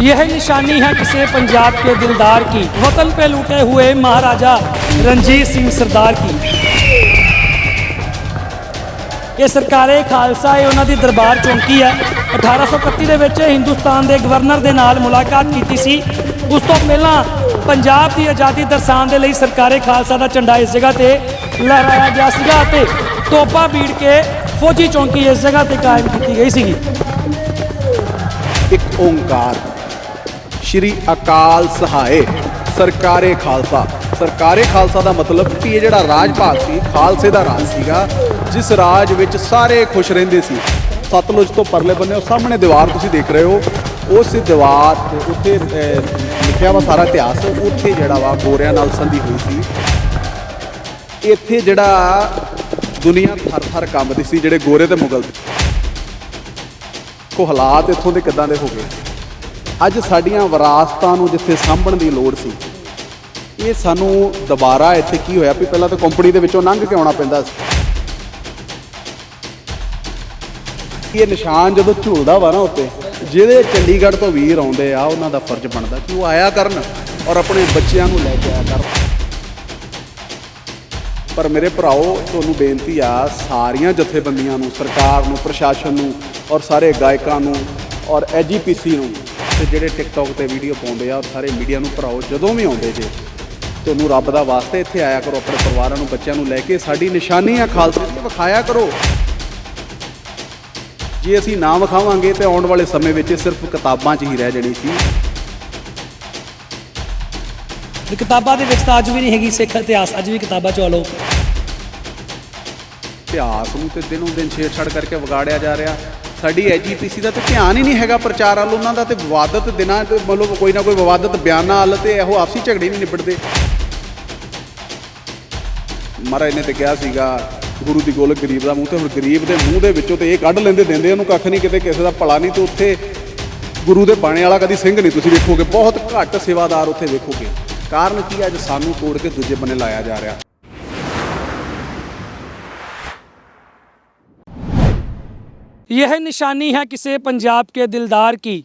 यह निशानी है किसे पंजाब के दिलदार की वतन पे लूटे हुए महाराजा रंजीत सिंह सरदार की ਇਹ ਸਰਕਾਰੇ ਖਾਲਸਾ ਹੈ ਉਹਨਾਂ ਦੀ ਦਰਬਾਰ ਚੌਂਕੀ ਹੈ 1831 ਦੇ ਵਿੱਚ ਹਿੰਦੁਸਤਾਨ ਦੇ ਗਵਰਨਰ ਦੇ ਨਾਲ ਮੁਲਾਕਾਤ ਕੀਤੀ ਸੀ ਉਸ ਤੋਂ ਪਹਿਲਾਂ ਪੰਜਾਬ ਦੀ ਆਜ਼ਾਦੀ ਦਰਸਾਉਣ ਦੇ ਲਈ ਸਰਕਾਰੇ ਖਾਲਸਾ ਦਾ ਝੰਡਾ ਇਸ ਜਗ੍ਹਾ ਤੇ ਲਹਿਰਾਇਆ ਗਿਆ ਸੀਗਾ ਅਤੇ ਤੋਪਾਂ ਬੀੜ ਕੇ ਫੌਜੀ ਚੌਂਕੀ ਇਸ ਜਗ੍ਹਾ ਤੇ ਕਾਇਮ ਕੀਤੀ ਗਈ ਸੀਗੀ ਇੱਕ ਓੰਕਾਰ ਸ਼੍ਰੀ ਅਕਾਲ ਸਹਾਏ, ਸਰਕਾਰੇ ਖਾਲਸਾ। ਸਰਕਾਰੇ ਖਾਲਸਾ ਦਾ ਮਤਲਬ ਕਿ ਇਹ ਜਿਹੜਾ ਰਾਜ ਭਾਗ ਸੀ, ਖਾਲਸੇ ਦਾ ਰਾਜ ਸੀਗਾ, ਜਿਸ ਰਾਜ ਵਿੱਚ ਸਾਰੇ ਖੁਸ਼ ਰਹਿੰਦੇ ਸੀ। ਸਤਲੁਜ ਤੋਂ ਪਰਲੇ ਬੰਨੇ, ਉਹ ਸਾਹਮਣੇ ਦੀਵਾਰ ਤੁਸੀਂ ਦੇਖ ਰਹੇ ਹੋ, ਉਸ ਦੀਵਾਰ ਤੇ ਉੱਤੇ ਲਿਖਿਆ ਵਾ ਸਾਰਾ ਇਤਿਹਾਸ, ਉੱਥੇ ਜਿਹੜਾ ਵਾ ਗੋਰਿਆਂ ਨਾਲ ਸੰਧੀ ਹੋਈ ਸੀ। ਇੱਥੇ ਜਿਹੜਾ ਦੁਨੀਆ ਥਰ ਥਰ ਕੰਬਦੀ ਸੀ, ਜਿਹੜੇ ਗੋਰੇ ਤੇ ਮੁਗਲ ਕੋ ਹਾਲਾਤ ਇੱਥੋਂ ਦੇ ਕਿੱਦਾਂ ਦੇ ਹੋ ਗਏ? ਅੱਜ ਸਾਡੀਆਂ ਵਿਰਾਸਤਾਂ ਨੂੰ ਜਿੱਥੇ ਸਾਂਭਣ ਦੀ ਲੋੜ ਸੀ, ਇਹ ਸਾਨੂੰ ਦੁਬਾਰਾ ਇੱਥੇ ਕੀ ਹੋਇਆ ਵੀ ਪਹਿਲਾਂ ਤਾਂ ਕੰਪਨੀ ਦੇ ਵਿੱਚੋਂ ਲੰਘ ਕੇ ਆਉਣਾ ਪੈਂਦਾ ਸੀ। ਇਹ ਨਿਸ਼ਾਨ ਜਦੋਂ ਝੂਲਦਾ ਵਾ ਨਾ ਉੱਤੇ ਜਿਹੜੇ ਚੰਡੀਗੜ੍ਹ ਤੋਂ ਵੀਰ ਆਉਂਦੇ ਆ, ਉਹਨਾਂ ਦਾ ਫਰਜ਼ ਬਣਦਾ ਕਿ ਉਹ ਆਇਆ ਕਰਨ ਔਰ ਆਪਣੇ ਬੱਚਿਆਂ ਨੂੰ ਲੈ ਕੇ ਆਇਆ ਕਰਨ। ਪਰ ਮੇਰੇ ਭਰਾਓ, ਤੁਹਾਨੂੰ ਬੇਨਤੀ ਆ, ਸਾਰੀਆਂ ਜਥੇਬੰਦੀਆਂ ਨੂੰ, ਸਰਕਾਰ ਨੂੰ, ਪ੍ਰਸ਼ਾਸਨ ਨੂੰ ਔਰ ਸਾਰੇ ਗਾਇਕਾਂ ਨੂੰ ਔਰ ਐਜੀਪੀਸੀ ਨੂੰ ਜਿਹੜੇ ਟਿਕਟੌਕ ਤੇ ਵੀਡੀਓ ਪਾਉਂਦੇ ਆ ਸਾਰੇ ਮੀਡੀਆ ਨੂੰ ਭਰਾਓ ਜਦੋਂ ਵੀ ਆਉਂਦੇ ਜੇ ਤੁਹਾਨੂੰ ਰੱਬ ਦਾ ਵਾਸਤੇ ਇੱਥੇ ਆਇਆ ਕਰੋ ਆਪਣੇ ਪਰਿਵਾਰਾਂ ਨੂੰ ਬੱਚਿਆਂ ਨੂੰ ਲੈ ਕੇ ਸਾਡੀ ਨਿਸ਼ਾਨੀ ਆ ਖਾਲਸਾ ਦੀ ਵਿਖਾਇਆ ਕਰੋ। ਜੇ ਅਸੀਂ ਨਾ ਵਿਖਾਵਾਂਗੇ ਤੇ ਆਉਣ ਵਾਲੇ ਸਮੇਂ ਵਿੱਚ ਇਹ ਸਿਰਫ ਕਿਤਾਬਾਂ 'ਚ ਹੀ ਰਹਿ ਜਾਣੀ ਸੀ। ਵੀ ਕਿਤਾਬਾਂ ਦੇ ਵਿੱਚ ਤਾਂ ਅੱਜ ਵੀ ਨਹੀਂ ਹੈਗੀ ਸਿੱਖ ਇਤਿਹਾਸ ਅੱਜ ਵੀ ਕਿਤਾਬਾਂ ਚ ਆਲੋ ਇਤਿਹਾਸ ਨੂੰ ਤੇ ਦਿਨੋਂ ਦਿਨ ਛੇੜਛਾੜ ਕਰਕੇ ਵਿਗਾੜਿਆ ਜਾ ਰਿਹਾ। ਸਾਡੀ ਐਜੀਪੀਸੀ ਦਾ ਤਾਂ ਧਿਆਨ ਹੀ ਨਹੀਂ ਹੈਗਾ ਪ੍ਰਚਾਰ ਵੱਲ, ਉਹਨਾਂ ਦਾ ਤੇ ਵਿਵਾਦਤ ਦਿਨਾਂ ਤੇ ਮਤਲਬ ਕੋਈ ਨਾ ਕੋਈ ਵਿਵਾਦਤ ਬਿਆਨਾਂ ਵੱਲ ਤੇ ਇਹੋ ਆਪਸੀ ਝਗੜੇ ਨਹੀਂ ਨਿਬੜਦੇ। ਮਹਾਰਾਜ ਨੇ ਤੇ ਕਿਹਾ ਸੀਗਾ, ਗੁਰੂ ਦੀ ਗੋਲ ਗਰੀਬ ਦਾ ਮੂੰਹ ਤੇ, ਹੁਣ ਗਰੀਬ ਦੇ ਮੂੰਹ ਦੇ ਵਿੱਚੋਂ ਤੇ ਇਹ ਕੱਢ ਲੈਂਦੇ, ਦਿੰਦੇ, ਉਹਨੂੰ ਕੱਖ ਨਹੀਂ, ਕਿਤੇ ਕਿਸੇ ਦਾ ਭਲਾ ਨਹੀਂ, ਤੇ ਉੱਥੇ ਗੁਰੂ ਦੇ ਬਾਣੇ ਵਾਲਾ ਕਦੀ ਸਿੰਘ ਨਹੀਂ, ਤੁਸੀਂ ਵੇਖੋਗੇ, ਬਹੁਤ ਘੱਟ ਸੇਵਾਦਾਰ ਉੱਥੇ ਵੇਖੋਗੇ। ਕਾਰਨ ਕੀ ਹੈ? ਅੱਜ ਸਾਨੂੰ ਤੋੜ ਕੇ ਦੂਜੇ ਬੰਨੇ ਲਾਇਆ ਜਾ ਰਿਹਾ। यह निशानी है किसे पंजाब के दिलदार की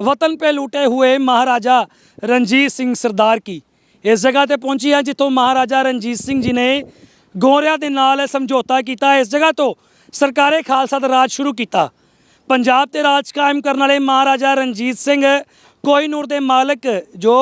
वतन पे लूटे हुए महाराजा रंजीत ਸਿੰਘ ਸਰਦਾਰ ਕੀ ਇਸ ਜਗ੍ਹਾ ਤੇ ਪਹੁੰਚੀ ਹੈ ਜਿੱਥੋਂ ਮਹਾਰਾਜਾ ਰਣਜੀਤ ਸਿੰਘ ਜੀ ਨੇ ਗੋਰਿਆਂ ਦੇ ਨਾਲ ਸਮਝੌਤਾ ਕੀਤਾ ਇਸ ਜਗ੍ਹਾ ਤੋਂ ਸਰਕਾਰੇ ਖਾਲਸਾ ਦਾ ਰਾਜ ਸ਼ੁਰੂ ਕੀਤਾ ਪੰਜਾਬ ਤੇ ਰਾਜ ਕਾਇਮ ਕਰਨ ਵਾਲੇ ਮਹਾਰਾਜਾ ਰਣਜੀਤ ਸਿੰਘ ਕੋਹੀਨੂਰ ਦੇ ਮਾਲਕ ਜੋ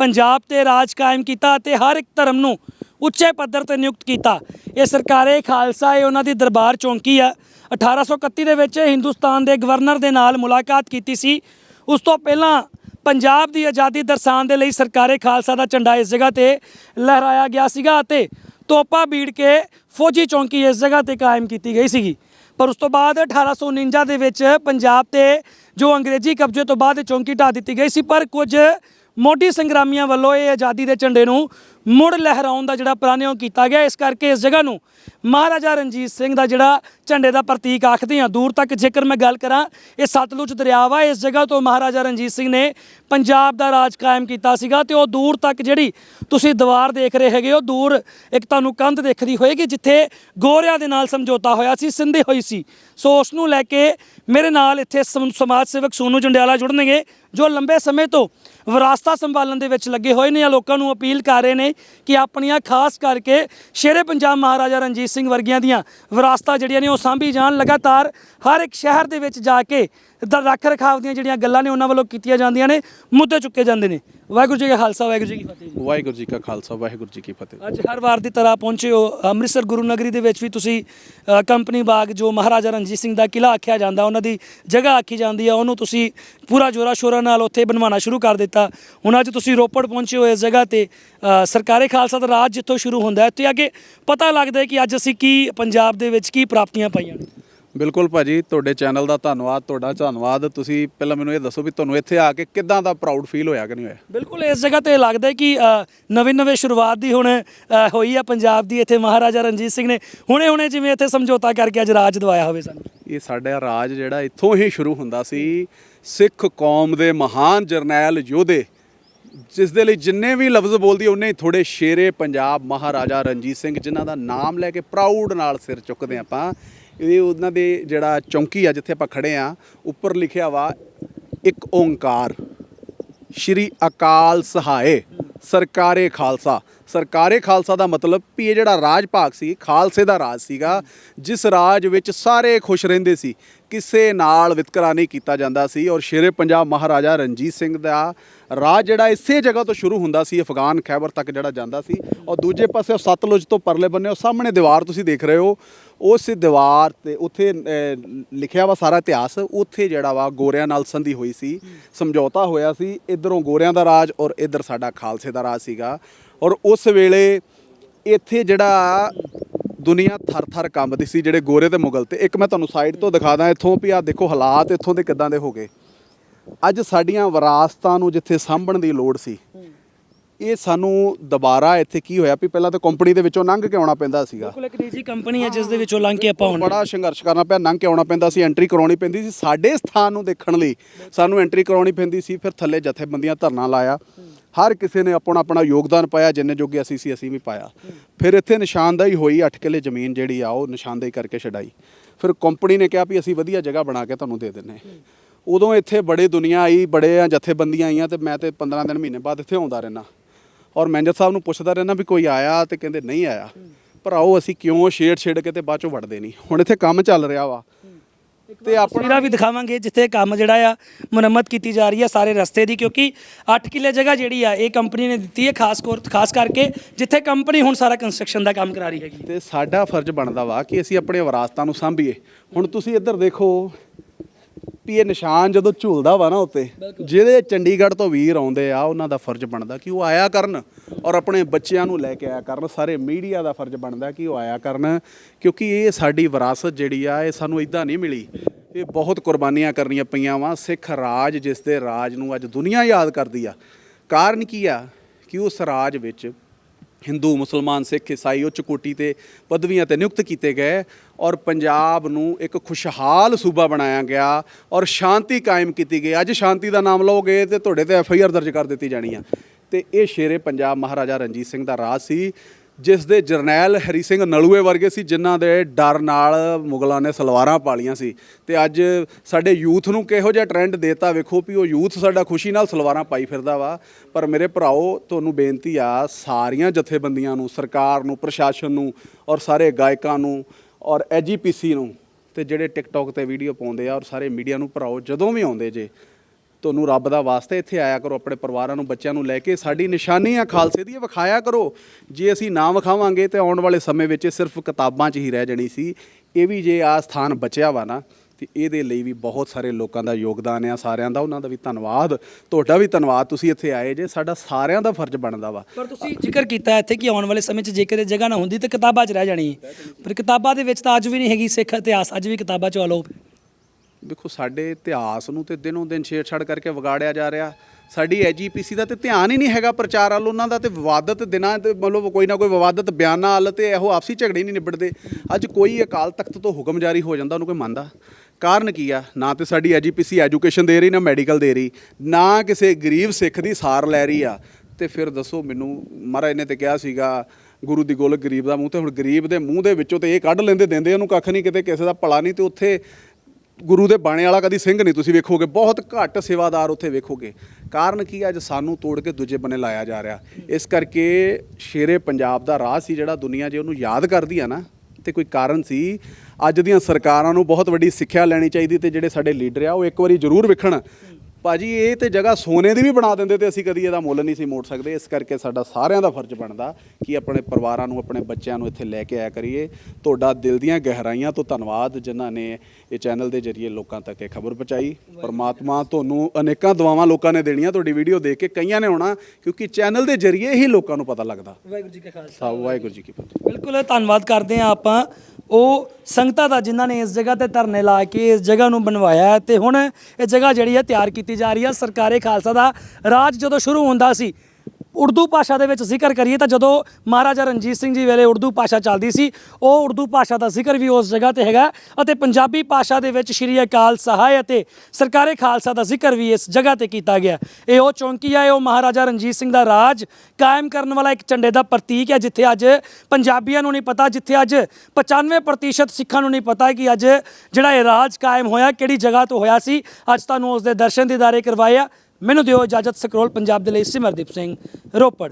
ਪੰਜਾਬ ਤੇ ਰਾਜ ਕਾਇਮ ਕੀਤਾ ਅਤੇ ਹਰ ਇੱਕ ਧਰਮ ਨੂੰ ਉੱਚੇ ਪੱਧਰ ਤੇ ਨਿਯੁਕਤ ਕੀਤਾ। ਇਹ ਸਰਕਾਰੇ ਖਾਲਸਾ, ਇਹ ਉਹਨਾਂ ਦੀ ਦਰਬਾਰ ਚੌਂਕੀ ਆ। 1831 ਦੇ ਵਿੱਚ ਹਿੰਦੁਸਤਾਨ ਦੇ ਗਵਰਨਰ ਦੇ ਨਾਲ ਮੁਲਾਕਾਤ ਕੀਤੀ ਸੀ। ਉਸ ਤੋਂ ਪਹਿਲਾਂ ਪੰਜਾਬ ਦੀ ਆਜ਼ਾਦੀ ਦਰਸਾਉਣ ਦੇ ਲਈ ਸਰਕਾਰੇ ਖਾਲਸਾ ਦਾ ਝੰਡਾ ਇਸ ਜਗ੍ਹਾ ਤੇ ਲਹਿਰਾਇਆ ਗਿਆ ਸੀਗਾ ਅਤੇ ਤੋਪਾ ਬੀੜ ਕੇ ਫੌਜੀ ਚੌਂਕੀ ਇਸ ਜਗ੍ਹਾ ਤੇ ਕਾਇਮ ਕੀਤੀ ਗਈ ਸੀਗੀ। ਪਰ ਉਸ ਤੋਂ ਬਾਅਦ 1849 ਦੇ ਵਿੱਚ ਪੰਜਾਬ ਤੇ ਜੋ ਅੰਗਰੇਜ਼ੀ ਕਬਜ਼ੇ ਤੋਂ ਬਾਅਦ ਇਹ ਚੌਂਕੀ ਢਾਹ ਦਿੱਤੀ ਗਈ ਸੀ, ਪਰ ਕੁਝ ਮੋਢੀ ਸੰਗਰਾਮੀਆਂ ਵੱਲੋਂ ਇਹ ਆਜ਼ਾਦੀ ਦੇ ਝੰਡੇ ਨੂੰ ਮੁੜ ਲਹਿਰਾਉਣ ਦਾ ਜਿਹੜਾ ਪ੍ਰਣਯੋਗ ਕੀਤਾ ਗਿਆ, ਇਸ ਕਰਕੇ ਇਸ ਜਗ੍ਹਾ ਨੂੰ ਮਹਾਰਾਜਾ ਰਣਜੀਤ ਸਿੰਘ ਦਾ ਜਿਹੜਾ ਝੰਡੇ ਦਾ ਪ੍ਰਤੀਕ ਆਖਦੇ ਆ ਦੂਰ ਤੱਕ ਜੇਕਰ ਮੈਂ ਗੱਲ ਕਰਾਂ, ਇਹ ਸਤਲੁਜ ਦਰਿਆ ਵਾ, ਇਸ ਜਗ੍ਹਾ ਤੋਂ ਮਹਾਰਾਜਾ ਰਣਜੀਤ ਸਿੰਘ ਨੇ ਪੰਜਾਬ ਦਾ ਰਾਜ ਕਾਇਮ ਕੀਤਾ ਸੀਗਾ ਤੇ ਉਹ ਦੂਰ ਤੱਕ ਜਿਹੜੀ ਤੁਸੀਂ ਦੀਵਾਰ ਦੇਖ ਰਹੇ ਹੈਗੇ ਹੋ ਦੂਰ ਇੱਕ ਤੁਹਾਨੂੰ ਕੰਧ ਦੇਖਦੀ ਹੋਏਗੀ, ਜਿੱਥੇ ਗੋਰਿਆਂ ਦੇ ਨਾਲ ਸਮਝੌਤਾ ਹੋਇਆ ਸੀ, ਸਿੰਧੀ ਹੋਈ ਸੀ। ਸੋ ਉਸ ਨੂੰ ਲੈ ਕੇ ਮੇਰੇ ਨਾਲ ਇੱਥੇ ਸਮ- ਸਮਾਜ ਸੇਵਕ ਸੋਨੂ ਜੰਡਿਆਲਾ ਜੁੜਨਗੇ, ਜੋ ਲੰਬੇ ਸਮੇਂ ਤੋਂ ਵਿਰਾਸਤਾ ਸੰਭਾਲਣ ਦੇ ਵਿੱਚ ਲੱਗੇ ਹੋਏ ਨੇ ਜਾਂ ਲੋਕਾਂ ਨੂੰ ਅਪੀਲ ਕਰ ਰਹੇ ਨੇ। ਕਿ ਆਪਣੀਆਂ ਖਾਸ ਕਰਕੇ ਸ਼ੇਰੇ ਪੰਜਾਬ ਮਹਾਰਾਜਾ ਰਣਜੀਤ ਸਿੰਘ ਵਰਗੀਆਂ ਦੀਆਂ ਵਿਰਾਸਤਾਂ ਜਿਹੜੀਆਂ ਨੇ ਉਹ ਸਾਂਭੀ ਜਾਣ, ਲਗਾਤਾਰ ਹਰ ਇੱਕ ਸ਼ਹਿਰ ਦੇ ਵਿੱਚ ਜਾ ਕੇ ਰੱਖ ਰਖਾਵ ਦੀਆਂ ਜਿਹੜੀਆਂ ਗੱਲਾਂ ਨੇ ਉਹਨਾਂ ਵੱਲੋਂ ਕੀਤੀਆਂ ਜਾਂਦੀਆਂ ਨੇ ਮੁੱਦੇ ਚੁੱਕੇ ਜਾਂਦੇ ਨੇ। ਵਾਹਿਗੁਰੂ ਜੀ ਕਾ ਖਾਲਸਾ ਵਾਹਿਗੁਰੂ ਜੀ ਕੀ ਫਤਿਹ ਜੀ। ਵਾਹਿਗੁਰੂ ਜੀ ਕਾ ਖਾਲਸਾ ਵਾਹਿਗੁਰੂ ਜੀ ਕੀ ਫਤਿਹ। ਅੱਜ ਹਰ ਵਾਰ ਦੀ ਤਰ੍ਹਾਂ ਪਹੁੰਚੇ ਹੋ ਅੰਮ੍ਰਿਤਸਰ ਗੁਰੂ ਨਗਰੀ ਦੇ ਵਿੱਚ ਵੀ ਤੁਸੀਂ ਕੰਪਨੀ ਬਾਗ ਜੋ ਮਹਾਰਾਜਾ ਰਣਜੀਤ ਸਿੰਘ ਦਾ ਕਿਲਾ ਆਖਿਆ ਜਾਂਦਾ ਉਹਨਾਂ ਦੀ ਜਗ੍ਹਾ ਆਖੀ ਜਾਂਦੀ ਆ ਉਹਨੂੰ ਤੁਸੀਂ ਪੂਰਾ ਜੋਰਾ ਸ਼ੋਰਾ ਨਾਲ ਉੱਥੇ ਬਣਵਾਉਣਾ ਸ਼ੁਰੂ ਕਰ ਦਿੱਤਾ। ਹੁਣ ਅੱਜ ਤੁਸੀਂ ਰੋਪੜ ਪਹੁੰਚੇ ਹੋ ਇਸ ਜਗ੍ਹਾ ਤੇ ਸਰਕਾਰੇ ਖਾਲਸਾ ਦਾ ਰਾਜ ਜਿੱਥੋਂ ਸ਼ੁਰੂ ਹੁੰਦਾ ਹੈ ਤੇ ਅੱਗੇ ਪਤਾ ਲੱਗਦਾ ਹੈ ਕਿ ਅੱਜ ਅਸੀਂ ਕੀ ਪੰਜਾਬ ਦੇ ਵਿੱਚ ਕੀ ਪ੍ਰਾਪਤੀਆਂ ਪਾਈਆਂ ਨੇ। ਬਿਲਕੁਲ ਭਾਜੀ ਤੁਹਾਡੇ ਚੈਨਲ ਦਾ ਧੰਨਵਾਦ ਤੁਹਾਡਾ ਧੰਨਵਾਦ। ਤੁਸੀਂ ਪਹਿਲਾਂ ਮੈਨੂੰ ਇਹ ਦੱਸੋ ਵੀ ਤੁਹਾਨੂੰ ਇੱਥੇ ਆ ਕੇ ਕਿੱਦਾਂ ਦਾ ਪ੍ਰਾਊਡ ਫੀਲ ਹੋਇਆ ਕਿ ਨਹੀਂ ਹੋਇਆ? ਬਿਲਕੁਲ ਇਸ ਜਗ੍ਹਾ ਤੇ ਲੱਗਦਾ ਹੈ ਕਿ ਨਵੇਂ ਨਵੇਂ ਸ਼ੁਰੂਆਤ ਦੀ ਹੁਣ ਅ, ਹੋਈ ਆ ਪੰਜਾਬ ਦੀ। ਇੱਥੇ ਮਹਾਰਾਜਾ ਰਣਜੀਤ ਸਿੰਘ ਨੇ ਹੁਣੇ ਹੁਣੇ ਜਿਵੇਂ ਇੱਥੇ ਸਮਝੌਤਾ ਕਰਕੇ ਅੱਜ ਰਾਜ ਦਵਾਇਆ ਹੋਵੇ ਸਾਨੂੰ। ਇਹ ਸਾਡਾ ਰਾਜ ਜਿਹੜਾ ਇੱਥੋਂ ਹੀ ਸ਼ੁਰੂ ਹੁੰਦਾ ਸੀ। ਸਿੱਖ ਕੌਮ ਦੇ ਮਹਾਨ ਜਰਨੈਲ ਯੋਧੇ ਜਿਸ ਦੇ ਲਈ ਜਿੰਨੇ ਵੀ ਲਫ਼ਜ਼ ਬੋਲਦੀ ਉਹਨੇ ਹੀ ਥੋੜੇ ਸ਼ੇਰੇ ਪੰਜਾਬ ਮਹਾਰਾਜਾ ਰਣਜੀਤ ਸਿੰਘ ਜਿਨ੍ਹਾਂ ਦਾ ਨਾਮ ਲੈ ਕੇ ਪ੍ਰਾਊਡ ਨਾਲ ਸਿਰ ਚੁੱਕਦੇ ਆਪਾਂ। ਇਹ ਉਹਨਾਂ ਦੇ ਜਿਹੜਾ ਚੌਂਕੀ ਆ ਜਿੱਥੇ ਆਪਾਂ ਖੜੇ ਆ, ਉੱਪਰ ਲਿਖਿਆ ਵਾ, ਇੱਕ ਓੰਕਾਰ। ਸ਼੍ਰੀ ਅਕਾਲ ਸਹਾਏ, ਸਰਕਾਰੇ ਖਾਲਸਾ। ਸਰਕਾਰੇ ਖਾਲਸਾ ਦਾ ਮਤਲਬ ਵੀ ਇਹ ਜਿਹੜਾ ਰਾਜ ਭਾਗ ਸੀ, ਖਾਲਸੇ ਦਾ ਰਾਜ ਸੀਗਾ, ਜਿਸ ਰਾਜ ਵਿੱਚ ਸਾਰੇ ਖੁਸ਼ ਰਹਿੰਦੇ ਸੀ, ਕਿਸੇ ਨਾਲ ਵਿਤਕਰਾ ਨਹੀਂ ਕੀਤਾ ਜਾਂਦਾ ਸੀ ਔਰ ਸ਼ੇਰੇ ਪੰਜਾਬ ਮਹਾਰਾਜਾ ਰਣਜੀਤ ਸਿੰਘ ਦਾ ਰਾਜ ਜਿਹੜਾ ਇਸੇ ਜਗ੍ਹਾ ਤੋਂ ਸ਼ੁਰੂ ਹੁੰਦਾ ਸੀ, ਅਫਗਾਨ ਖੈਬਰ ਤੱਕ ਜਿਹੜਾ ਜਾਂਦਾ ਸੀ ਔਰ ਦੂਜੇ ਪਾਸੇ ਉਹ ਸਤਲੁਜ ਤੋਂ ਪਰਲੇ ਬੰਨੇ, ਉਹ ਸਾਹਮਣੇ ਦੀਵਾਰ ਤੁਸੀਂ ਦੇਖ ਰਹੇ ਹੋ, ਉਸ ਦੀਵਾਰ ਤੇ ਉੱਥੇ ਲਿਖਿਆ ਵਾ ਸਾਰਾ ਇਤਿਹਾਸ, ਉੱਥੇ ਜਿਹੜਾ ਵਾ ਗੋਰਿਆਂ ਨਾਲ ਸੰਧੀ ਹੋਈ ਸੀ, ਸਮਝੌਤਾ ਹੋਇਆ ਸੀ, ਇਧਰੋਂ ਗੋਰਿਆਂ ਦਾ ਰਾਜ ਔਰ ਇਧਰ ਸਾਡਾ ਖਾਲਸੇ ਦਾ ਰਾਜ ਸੀਗਾ। ਔਰ ਉਸ ਵੇਲੇ ਇੱਥੇ ਜਿਹੜਾ ਦੁਨੀਆ ਥਰ-ਥਰ ਕੰਬਦੀ ਸੀ ਜਿਹੜੇ ਗੋਰੇ ਤੇ ਮੁਗਲ ਤੇ। ਇੱਕ ਮੈਂ ਤੁਹਾਨੂੰ ਸਾਈਡ ਤੋਂ ਦਿਖਾ ਦਾਂ ਇੱਥੋਂ ਵੀ ਆਹ ਦੇਖੋ ਹਾਲਾਤ ਇੱਥੋਂ ਦੇ ਕਿੱਦਾਂ ਦੇ ਹੋ ਗਏ। ਅੱਜ ਸਾਡੀਆਂ ਵਿਰਾਸਤਾਂ ਨੂੰ ਜਿੱਥੇ ਸਾਂਭਣ ਦੀ ਲੋੜ ਸੀ ਇਹ ਸਾਨੂੰ ਦੁਬਾਰਾ ਇੱਥੇ ਕੀ ਹੋਇਆ ਵੀ ਪਹਿਲਾਂ ਤਾਂ ਕੰਪਨੀ ਦੇ ਵਿੱਚੋਂ ਲੰਘ ਕੇ ਆਉਣਾ ਪੈਂਦਾ ਸੀਗਾ। ਬਿਲਕੁਲ ਇੱਕ ਨਿੱਜੀ ਕੰਪਨੀ ਹੈ ਜਿਸ ਦੇ ਵਿੱਚੋਂ ਲੰਘ ਕੇ ਆਪਾਂ ਬੜਾ ਸੰਘਰਸ਼ ਕਰਨਾ ਪਿਆ ਲੰਘ ਕੇ ਆਉਣਾ ਪੈਂਦਾ ਸੀ ਐਂਟਰੀ ਕਰਾਉਣੀ ਪੈਂਦੀ ਸੀ। ਸਾਡੇ ਸਥਾਨ ਨੂੰ ਦੇਖਣ ਲਈ ਸਾਨੂੰ ਐਂਟਰੀ ਕਰਾਉਣੀ ਪੈਂਦੀ ਸੀ ਫਿਰ ਥੱਲੇ ਜਥੇਬੰਦੀਆਂ ਧਰਨਾ ਲਾਇਆ। ਹਰ ਕਿਸੇ ਨੇ ਆਪਣਾ ਆਪਣਾ ਯੋਗਦਾਨ ਪਾਇਆ, ਜਿੰਨੇ ਜੋਗੇ ਅਸੀਂ ਸੀ, ਅਸੀਂ ਵੀ ਪਾਇਆ। ਫਿਰ ਇੱਥੇ ਨਿਸ਼ਾਨਦਾਈ ਹੋਈ 8 ਕਿੱਲੇ ਜ਼ਮੀਨ ਜਿਹੜੀ ਆ, ਉਹ ਨਿਸ਼ਾਨਦਾਈ ਕਰਕੇ ਛਡਾਈ। ਫਿਰ ਕੰਪਨੀ ਨੇ ਕਿਹਾ ਵੀ ਅਸੀਂ ਵਧੀਆ ਜਗ੍ਹਾ ਬਣਾ ਕੇ ਤੁਹਾਨੂੰ ਦੇ ਦਿੰਨੇ ਉਦੋਂ ਇੱਥੇ ਬੜੇ ਦੁਨੀਆ ਆਈ, ਬੜੇ ਜਥੇਬੰਦੀਆਂ ਆਈਆਂ ਤੇ ਮੈਂ ਤੇ 15 ਦਿਨ ਮਹੀਨੇ ਬਾਅਦ ਇੱਥੇ ਆਉਂਦਾ ਰਹਿਣਾ ਔਰ ਮੈਨੇਜਰ ਸਾਹਿਬ ਨੂੰ ਪੁੱਛਦਾ ਰਹਿਣਾ ਵੀ ਕੋਈ ਆਇਆ ਤੇ ਕਹਿੰਦੇ ਨਹੀਂ ਆਇਆ। ਪਰ ਆਓ ਅਸੀਂ ਕਿਉਂ ਛੇੜ ਛੇੜ ਕੇ ਤੇ ਬਾਅਦ ਚੋਂ ਵੜਦੇ ਨਹੀਂ। ਹੁਣ ਇੱਥੇ ਕੰਮ ਚੱਲ ਰਿਹਾ ਵਾ। ਤੇ ਆਪਣਾ ਵੀ ਦਿਖਾਵਾਂਗੇ ਜਿੱਥੇ ਕੰਮ ਜਿਹੜਾ ਆ ਮੁਰੰਮਤ ਕੀਤੀ ਜਾ ਰਹੀ ਹੈ ਸਾਰੇ ਰਸਤੇ ਦੀ ਕਿਉਂਕਿ 8 ਕਿੱਲੇ ਜਗ੍ਹਾ ਜਿਹੜੀ ਆ ਇਹ ਕੰਪਨੀ ਨੇ ਦਿੱਤੀ ਹੈ ਖਾਸ ਕੋਰ ਖਾਸ ਕਰਕੇ ਜਿੱਥੇ ਕੰਪਨੀ ਹੁਣ ਸਾਰਾ ਕੰਸਟਰਕਸ਼ਨ ਦਾ ਕੰਮ ਕਰਾ ਰਹੀ ਹੈਗੀ। ਤੇ ਸਾਡਾ ਫਰਜ਼ ਬਣਦਾ ਵਾ ਕਿ ਅਸੀਂ ਆਪਣੇ ਵਿਰਾਸਤਾਂ ਨੂੰ ਸਾਂਭੀਏ। ਹੁਣ ਤੁਸੀਂ ਇੱਧਰ ਦੇਖੋ ਵੀ ਇਹ ਨਿਸ਼ਾਨ ਜਦੋਂ ਝੂਲਦਾ ਵਾ ਨਾ ਉੱਤੇ ਜਿਹੜੇ ਚੰਡੀਗੜ੍ਹ ਤੋਂ ਵੀਰ ਆਉਂਦੇ ਆ ਉਹਨਾਂ ਦਾ ਫਰਜ਼ ਬਣਦਾ ਕਿ ਉਹ ਆਇਆ ਕਰਨ ਔਰ ਆਪਣੇ ਬੱਚਿਆਂ ਨੂੰ ਲੈ ਕੇ ਆਇਆ ਕਰਨ। ਸਾਰੇ ਮੀਡੀਆ ਦਾ ਫਰਜ਼ ਬਣਦਾ ਕਿ ਉਹ ਆਇਆ ਕਰਨ ਕਿਉਂਕਿ ਇਹ ਸਾਡੀ ਵਿਰਾਸਤ ਜਿਹੜੀ ਆ ਇਹ ਸਾਨੂੰ ਇਦਾਂ ਨਹੀਂ ਮਿਲੀ। ਇਹ ਬਹੁਤ ਕੁਰਬਾਨੀਆਂ ਕਰਨੀਆਂ ਪਈਆਂ ਵਾ। ਸਿੱਖ ਰਾਜ ਜਿਸ ਦੇ ਰਾਜ ਨੂੰ ਅੱਜ ਦੁਨੀਆ ਯਾਦ ਕਰਦੀ ਆ। ਕਾਰਨ ਕੀ ਆ ਕਿ ਉਸ ਰਾਜ ਵਿੱਚ ਹਿੰਦੂ, ਮੁਸਲਮਾਨ, ਸਿੱਖ, ਈਸਾਈ, ਉੱਚ ਕੋਟੀ ਤੇ ਪਦਵੀਆਂ ਤੇ ਨਿਯੁਕਤ ਕੀਤੇ ਗਏ ਔਰ ਪੰਜਾਬ ਨੂੰ ਇੱਕ ਖੁਸ਼ਹਾਲ ਸੂਬਾ ਬਣਾਇਆ ਗਿਆ ਔਰ ਸ਼ਾਂਤੀ ਕਾਇਮ ਕੀਤੀ ਗਈ। ਅੱਜ ਸ਼ਾਂਤੀ ਦਾ ਨਾਮ ਲਓਗੇ ਤੇ ਤੁਹਾਡੇ ਤੇ ਐਫ ਆਈ ਆਰ ਦਰਜ ਕਰ ਦਿੱਤੀ ਜਾਣੀ ਆ। ਤੇ ਇਹ ਸ਼ੇਰੇ ਪੰਜਾਬ ਮਹਾਰਾਜਾ ਰਣਜੀਤ ਸਿੰਘ ਦਾ ਰਾਜ ਸੀ। ਜਿਸ ਦੇ ਜਰਨੈਲ ਹਰੀ ਸਿੰਘ ਨਲੂਏ ਵਰਗੇ ਸੀ, ਜਿਨ੍ਹਾਂ ਦੇ ਡਰ ਨਾਲ ਮੁਗਲਾਂ ਨੇ ਸਲਵਾਰਾਂ ਪਾਲੀਆਂ ਸੀ। ਤੇ ਅੱਜ ਸਾਡੇ ਯੂਥ ਨੂੰ ਕਿਹੋ ਜਿਹਾ ਟ੍ਰੈਂਡ ਦੇਤਾ ਵੇਖੋ ਵੀ ਉਹ ਯੂਥ ਸਾਡਾ ਖੁਸ਼ੀ ਨਾਲ ਸਲਵਾਰਾਂ ਪਾਈ ਫਿਰਦਾ ਵਾ। ਪਰ ਮੇਰੇ ਭਰਾਓ, ਤੁਹਾਨੂੰ ਬੇਨਤੀ ਆ, ਸਾਰੀਆਂ ਜਥੇਬੰਦੀਆਂ ਨੂੰ, ਸਰਕਾਰ ਨੂੰ, ਪ੍ਰਸ਼ਾਸਨ ਨੂੰ ਔਰ ਸਾਰੇ ਗਾਇਕਾਂ ਨੂੰ ਔਰ ਐਜੀਪੀਸੀ ਨੂੰ, ਤੇ ਜਿਹੜੇ ਟਿਕਟੌਕ ਤੇ ਵੀਡੀਓ ਪਾਉਂਦੇ ਆ ਔਰ ਸਾਰੇ ਮੀਡੀਆ ਨੂੰ ਭਰਾਓ, ਜਦੋਂ ਵੀ ਆਉਂਦੇ ਜੇ ਤੁਹਾਨੂੰ ਰੱਬ ਦਾ ਵਾਸਤੇ ਇੱਥੇ ਆਇਆ ਕਰੋ, ਆਪਣੇ ਪਰਿਵਾਰਾਂ ਨੂੰ, ਬੱਚਿਆਂ ਨੂੰ ਲੈ ਕੇ। ਸਾਡੀ ਨਿਸ਼ਾਨੀ ਆ ਖਾਲਸੇ ਦੀ, ਇਹ ਵਿਖਾਇਆ ਕਰੋ। ਜੇ ਅਸੀਂ ਨਾ ਵਿਖਾਵਾਂਗੇ ਤੇ ਆਉਣ ਵਾਲੇ ਸਮੇਂ ਵਿੱਚ ਇਹ ਸਿਰਫ ਕਿਤਾਬਾਂ 'ਚ ਹੀ ਰਹਿ ਜਾਣੀ ਸੀ। ਇਹ ਵੀ ਜੇ ਆ ਸਥਾਨ ਬਚਿਆ ਵਾ ਨਾ, ਤੇ ਇਹਦੇ ਲਈ ਵੀ ਬਹੁਤ ਸਾਰੇ ਲੋਕਾਂ ਦਾ ਯੋਗਦਾਨ ਆ, ਸਾਰਿਆਂ ਦਾ। ਉਹਨਾਂ ਦਾ ਵੀ ਧੰਨਵਾਦ। ਤੁਹਾਡਾ ਵੀ ਧੰਨਵਾਦ, ਤੁਸੀਂ ਇੱਥੇ ਆਏ ਜੇ, ਸਾਡਾ ਸਾਰਿਆਂ ਦਾ ਫਰਜ਼ ਬਣਦਾ ਵਾ। ਪਰ ਤੁਸੀਂ ਜ਼ਿਕਰ ਕੀਤਾ ਇੱਥੇ ਕਿ ਆਉਣ ਵਾਲੇ ਸਮੇਂ 'ਚ ਜੇਕਰ ਇਹ ਜਗ੍ਹਾ ਨਾ ਹੁੰਦੀ ਤਾਂ ਕਿਤਾਬਾਂ 'ਚ ਰਹਿ ਜਾਣੀ। ਪਰ ਕਿਤਾਬਾਂ ਦੇ ਵਿੱਚ ਤਾਂ ਅੱਜ ਵੀ ਨਹੀਂ ਹੈਗੀ ਸਿੱਖ ਇਤਿਹਾਸ, ਅੱਜ ਵੀ ਕਿਤਾਬਾਂ 'ਚ ਅਲੋਪ ਹੈ। ਦੇਖੋ, ਸਾਡੇ ਇਤਿਹਾਸ ਨੂੰ ਤੇ ਦਿਨੋਂ ਦਿਨ ਛੇੜਛਾੜ ਕਰਕੇ ਵਿਗਾੜਿਆ ਜਾ ਰਿਹਾ। ਸਾਡੀ ਐਜੀਪੀਸੀ ਦਾ ਤੇ ਧਿਆਨ ਹੀ ਨਹੀਂ ਹੈਗਾ ਪ੍ਰਚਾਰ ਵੱਲ, ਉਹਨਾਂ ਦਾ ਤੇ ਵਿਵਾਦਤ ਦਿਨਾਂ ਤੇ ਮਤਲਬ ਕੋਈ ਨਾ ਕੋਈ ਵਿਵਾਦਤ ਬਿਆਨਾਂ ਵੱਲ ਤੇ ਇਹੋ ਆਪਸੀ ਝਗੜੇ ਨਹੀਂ ਨਿਬੜਦੇ। ਅੱਜ ਕੋਈ ਅਕਾਲ ਤਖਤ ਤੋਂ ਹੁਕਮ ਜਾਰੀ ਹੋ ਜਾਂਦਾ, ਉਹਨੂੰ ਕੋਈ ਮੰਨਦਾ। ਕਾਰਨ ਕੀ ਆ? ਨਾ ਤੇ ਸਾਡੀ ਐਜੀਪੀਸੀ ਐਜੂਕੇਸ਼ਨ ਦੇ ਰਹੀ, ਨਾ ਮੈਡੀਕਲ ਦੇ ਰਹੀ, ਨਾ ਕਿਸੇ ਗਰੀਬ ਸਿੱਖ ਦੀ ਸਾਰ ਲੈ ਰਹੀ ਆ। ਤੇ ਫਿਰ ਦੱਸੋ, ਮੈਨੂੰ ਮਹਾਰਾਜ ਨੇ ਤੇ ਕਿਹਾ ਸੀਗਾ, ਗੁਰੂ ਦੀ ਗੋਲ ਗਰੀਬ ਦਾ ਮੂੰਹ ਤੇ, ਹੁਣ ਗਰੀਬ ਦੇ ਮੂੰਹ ਦੇ ਵਿੱਚੋਂ ਤੇ ਇਹ ਕੱਢ ਲੈਂਦੇ, ਦਿੰਦੇ, ਉਹਨੂੰ ਕੱਖ ਨਹੀਂ, ਕਿਤੇ ਕਿਸੇ ਦਾ ਭਲਾ ਨਹੀਂ, ਤੇ ਉੱਥੇ ਗੁਰੂ ਦੇ ਬਾਣੇ ਵਾਲਾ ਕਦੀ ਸਿੰਘ ਨਹੀਂ, ਤੁਸੀਂ ਵੇਖੋਗੇ, ਬਹੁਤ ਘੱਟ ਸੇਵਾਦਾਰ ਉੱਥੇ ਵੇਖੋਗੇ। ਕਾਰਨ ਕੀ ਅੱਜ ਸਾਨੂੰ ਤੋੜ ਕੇ ਦੂਜੇ ਬੰਨੇ ਲਾਇਆ ਜਾ ਰਿਹਾ। ਇਸ ਕਰਕੇ ਸ਼ੇਰੇ ਪੰਜਾਬ ਦਾ ਰਾਹ ਸੀ ਜਿਹੜਾ ਦੁਨੀਆ ਜੇ ਉਹਨੂੰ ਯਾਦ ਕਰਦੀ ਆ ਨਾ, ਤੇ ਕੋਈ ਕਾਰਨ ਸੀ, ਅੱਜ ਦੀਆਂ ਸਰਕਾਰਾਂ ਨੂੰ ਬਹੁਤ ਵੱਡੀ ਸਿੱਖਿਆ ਲੈਣੀ ਚਾਹੀਦੀ ਤੇ ਜਿਹੜੇ ਸਾਡੇ ਲੀਡਰ ਆ, ਉਹ ਇੱਕ ਵਾਰੀ ਜ਼ਰੂਰ ਵੇਖਣ। ਭਾਜੀ ਇਹ ਤੇ ਜਗ੍ਹਾ ਸੋਨੇ ਦੀ ਵੀ ਬਣਾ ਦਿੰਦੇ ਤੇ ਅਸੀਂ ਕਦੀ ਇਹਦਾ ਮੁੱਲ ਨਹੀਂ ਸੀ ਮੋੜ ਸਕਦੇ। ਇਸ ਕਰਕੇ ਸਾਡਾ ਸਾਰਿਆਂ ਦਾ ਫਰਜ਼ ਬਣਦਾ ਕਿ ਆਪਣੇ ਪਰਿਵਾਰਾਂ ਨੂੰ ਆਪਣੇ ਬੱਚਿਆਂ ਨੂੰ ਇੱਥੇ ਲੈ ਕੇ ਆਇਆ ਕਰੀਏ। ਤੁਹਾਡਾ ਦਿਲ ਦੀਆਂ ਗਹਿਰਾਈਆਂ ਤੋਂ ਧੰਨਵਾਦ ਜਿਨ੍ਹਾਂ ਨੇ ਇਹ ਚੈਨਲ ਦੇ ਜ਼ਰੀਏ ਲੋਕਾਂ ਤੱਕ ਇਹ ਖਬਰ ਪਹੁੰਚਾਈ। ਪਰਮਾਤਮਾ ਤੁਹਾਨੂੰ ਅਨੇਕਾਂ ਦੁਆਵਾਂ ਲੋਕਾਂ ਨੇ ਦੇਣੀਆਂ। ਤੁਹਾਡੀ ਵੀਡੀਓ ਦੇਖ ਕੇ ਕਈਆਂ ਨੇ ਆਉਣਾ ਕਿਉਂਕਿ ਚੈਨਲ ਦੇ ਜ਼ਰੀਏ ਹੀ ਲੋਕਾਂ ਨੂੰ ਪਤਾ ਲੱਗਦਾ। ਵਾਹਿਗੁਰੂ ਜੀ ਕਾ ਖਾਲਸਾ। ਵਾਹਿਗੁਰੂ ਜੀ ਕੀ ਫਤਿਹ। ਬਿਲਕੁਲ ਧੰਨਵਾਦ ਕਰਦੇ ਹਾਂ ਆਪਾਂ। ਉਹ ਸੰਗਤਾਂ ਦਾ ਜਿਨ੍ਹਾਂ ਨੇ ਇਸ ਜਗ੍ਹਾ ਤੇ ਧਰਨੇ ਲਾ ਕੇ ਇਸ ਜਗ੍ਹਾ ਨੂੰ ਬਣਵਾਇਆ ਹੈ ਤੇ ਹੁਣ ਇਹ ਜਗ੍ਹਾ ਜਿਹੜੀ ਹੈ ਤਿਆਰ ਕੀਤੀ ਜਾ ਰਹੀ ਹੈ ਸਰਕਾਰੇ ਖਾਲਸਾ ਦਾ ਰਾਜ ਜਦੋਂ ਸ਼ੁਰੂ ਹੁੰਦਾ ਸੀ ਉਰਦੂ ਭਾਸ਼ਾ ਦੇ ਵਿੱਚ ਜ਼ਿਕਰ ਕਰੀਏ ਤਾਂ ਜਦੋਂ ਮਹਾਰਾਜਾ ਰਣਜੀਤ ਸਿੰਘ ਜੀ ਵੇਲੇ ਉਰਦੂ ਭਾਸ਼ਾ ਚੱਲਦੀ ਸੀ, ਉਹ ਉਰਦੂ ਭਾਸ਼ਾ ਦਾ ਜ਼ਿਕਰ ਵੀ ਉਸ ਜਗ੍ਹਾ ਤੇ ਹੈਗਾ ਅਤੇ ਪੰਜਾਬੀ ਭਾਸ਼ਾ ਦੇ ਵਿੱਚ ਸ਼੍ਰੀ ਅਕਾਲ ਸਹਾਇ ਅਤੇ ਸਰਕਾਰੇ ਖਾਲਸਾ ਦਾ ਜ਼ਿਕਰ ਵੀ ਇਸ ਜਗ੍ਹਾ ਤੇ ਕੀਤਾ ਗਿਆ। ਇਹ ਉਹ ਚੌਂਕੀ ਹੈ ਇਹ ਉਹ ਮਹਾਰਾਜਾ ਰਣਜੀਤ ਸਿੰਘ ਦਾ ਰਾਜ ਕਾਇਮ ਕਰਨ ਵਾਲਾ ਇੱਕ ਝੰਡੇ ਦਾ ਪ੍ਰਤੀਕ ਹੈ, ਜਿੱਥੇ ਅੱਜ ਪੰਜਾਬੀਆਂ ਨੂੰ ਨਹੀਂ ਪਤਾ, ਜਿੱਥੇ ਅੱਜ 95% ਸਿੱਖਾਂ ਨੂੰ ਨਹੀਂ ਪਤਾ ਕਿ ਅੱਜ ਜਿਹੜਾ ਇਹ ਰਾਜ ਕਾਇਮ ਹੋਇਆ, ਕਿਹੜੀ ਜਗ੍ਹਾ ਤੋਂ ਹੋਇਆ ਸੀ। ਅੱਜ ਤੁਹਾਨੂੰ ਉਸ ਦੇ ਦਰਸ਼ਨ ਦੀਦਾਰੇ ਕਰਵਾਏ ਆ। ਮੈਨੂੰ ਦਿਓ ਇਜਾਜ਼ਤ ਸਕਰੋਲ ਪੰਜਾਬ ਦੇ ਲਈ ਸਿਮਰਦੀਪ ਸਿੰਘ ਰੋਪੜ।